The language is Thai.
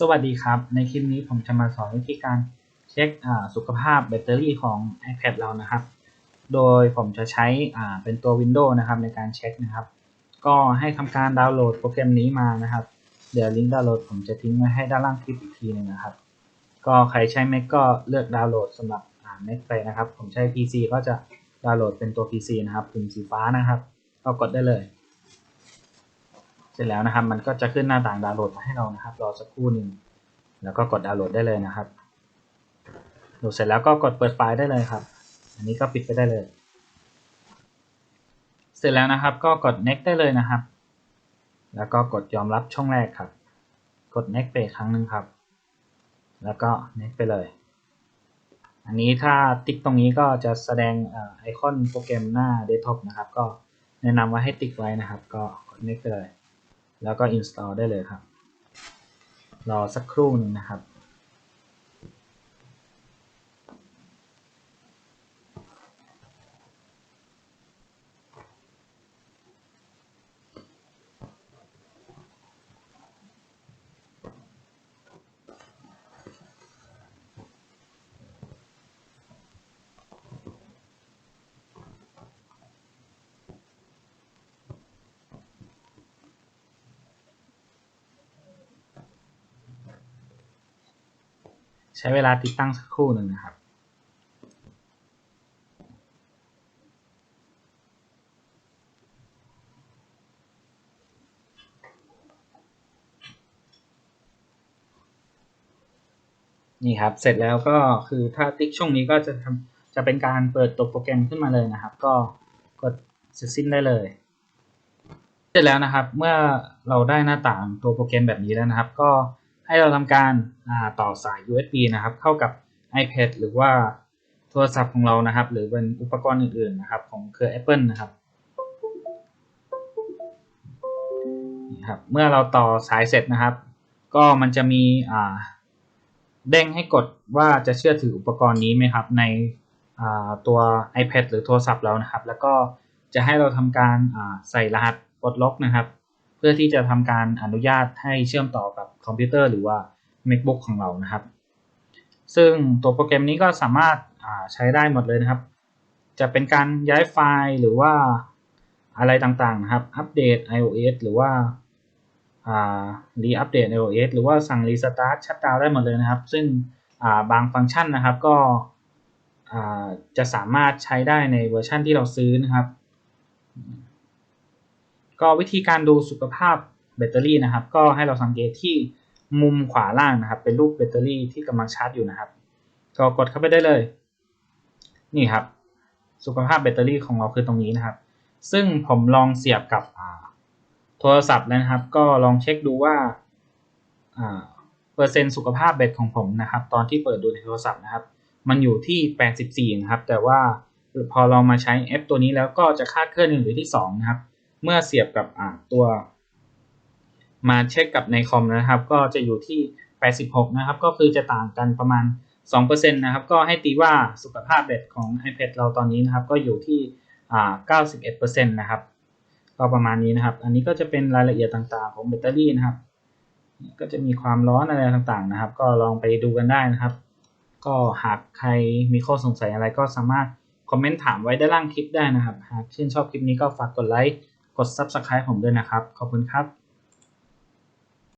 สวัสดีครับ ในคลิปนี้ผมจะมาสอนวิธีการเช็คสุขภาพแบตเตอรี่ของ iPad เรานะครับ โดยผมจะใช้เป็นตัว Windows นะครับในการเช็คนะครับ ก็ให้ทำการดาวน์โหลดโปรแกรมนี้มานะครับ เดี๋ยวลิงก์ดาวน์โหลดผมจะทิ้งไว้ให้ด้านล่างคลิปอีกทีหนึงนะครับ ก็ใครใช้ Mac ก็เลือกดาวน์โหลดสำหรับ Mac ไปนะครับ ผมใช้ PC ก็จะดาวน์โหลดเป็นตัว PC นะครับปุ่มสีฟ้านะครับ ก็กดได้เลย เสร็จแล้วนะครับ มันก็จะขึ้นหน้าต่างดาวน์โหลดมาให้เรานะครับ รอสักครู่หนึ่งแล้วก็กดดาวน์โหลดได้เลยนะครับ โหลดเสร็จแล้วก็กดเปิดไฟล์ได้เลยครับ อันนี้ก็ปิดไปได้เลย เสร็จแล้วนะครับ ก็กด next ได้เลยนะครับ แล้วก็กดยอมรับช่องแรกครับ กด next ไปครั้งหนึ่งครับ แล้วก็ next ไปเลย อันนี้ถ้าติ๊กตรงนี้ก็จะแสดงไอคอนโปรแกรมหน้าเดสก์ท็อปนะครับ ก็แนะนำว่าให้ติ๊กไว้นะครับ ก็กด next ไปเลย แล้วก็ install ได้เลยครับ รอสักครู่หนึ่งนะครับ ใช้เวลาติดตั้งสักครู่หนึ่งนะครับ นี่ครับ เสร็จแล้วก็คือถ้าติ๊กช่วงนี้ก็จะทำจะเป็นการเปิดตัวโปรแกรมขึ้นมาเลยนะครับ ก็กดเสร็จสิ้นได้เลย เสร็จแล้วนะครับ เมื่อเราได้หน้าต่างตัวโปรแกรมแบบนี้แล้วนะครับ ก็ ให้เราทำการต่อสาย USB นะครับ เข้ากับ iPad หรือว่าโทรศัพท์ของเรานะครับ หรือเป็นอุปกรณ์อื่นๆนะครับ ของเครือ Apple นะครับนี่ครับเมื่อเราต่อสายเสร็จนะครับ ก็มันจะมีเด้งให้กดว่าจะเชื่อถืออุปกรณ์นี้ไหมครับ ในตัว iPad หรือโทรศัพท์เรานะครับ แล้วก็จะให้เราทำการใส่รหัสปลดล็อกนะครับ พื่อที่จะทำการอนุญาตให้เชื่อมต่อกับคอมพิวเตอร์หรือว่า MacBook ของเรานะครับ ซึ่งตัวโปรแกรมนี้ก็สามารถใช้ได้หมดเลยนะครับ จะเป็นการย้ายไฟล์หรือว่าอะไรต่างๆนะครับ อัปเดต iOS หรือว่ารีอัปเดต iOS หรือว่าสั่งรีสตาร์ทชัดดาวได้หมดเลยนะครับ ซึ่งบางฟังก์ชันนะครับก็จะสามารถใช้ได้ในเวอร์ชันที่เราซื้อนะครับ ก็วิธีการดูสุขภาพแบตเตอรี่นะครับ ก็ให้เราสังเกตที่มุมขวาล่างนะครับ เป็นรูปแบตเตอรี่ที่กำลังชาร์จอยู่นะครับ ก็กดเข้าไปได้เลย นี่ครับ สุขภาพแบตเตอรี่ของเราคือตรงนี้นะครับ ซึ่งผมลองเสียบกับโทรศัพท์แล้วนะครับ ก็ลองเช็คดูว่าเปอร์เซ็นต์สุขภาพแบตของผมนะครับ ตอนที่เปิดดูในโทรศัพท์นะครับ มันอยู่ที่ 84 นะครับ แต่ว่าพอเรามาใช้แอปตัวนี้แล้วก็จะคาดเคลื่อนอยู่ที่ 2 นะครับ เมื่อเสียบกับตัว มาเช็คกับในคอมนะครับ ก็จะอยู่ที่ 86 นะครับ ก็คือจะต่างกันประมาณ 2%นะครับ ก็ให้ตีว่าสุขภาพแบตของ iPad เราตอนนี้นะครับ ก็อยู่ที่91%นะครับ ก็ประมาณนี้นะครับ อันนี้ก็จะเป็นรายละเอียดต่างๆของแบตเตอรี่นะครับ ก็จะมีความร้อนอะไรต่างๆนะครับ ก็ลองไปดูกันได้นะครับ ก็หากใครมีข้อสงสัยอะไรก็สามารถคอมเมนต์ถามไว้ด้านล่างคลิปได้นะครับ หากชื่นชอบคลิปนี้ก็ฝากกดไลค์ กด Subscribe ผมด้วยนะครับ ขอบคุณครับ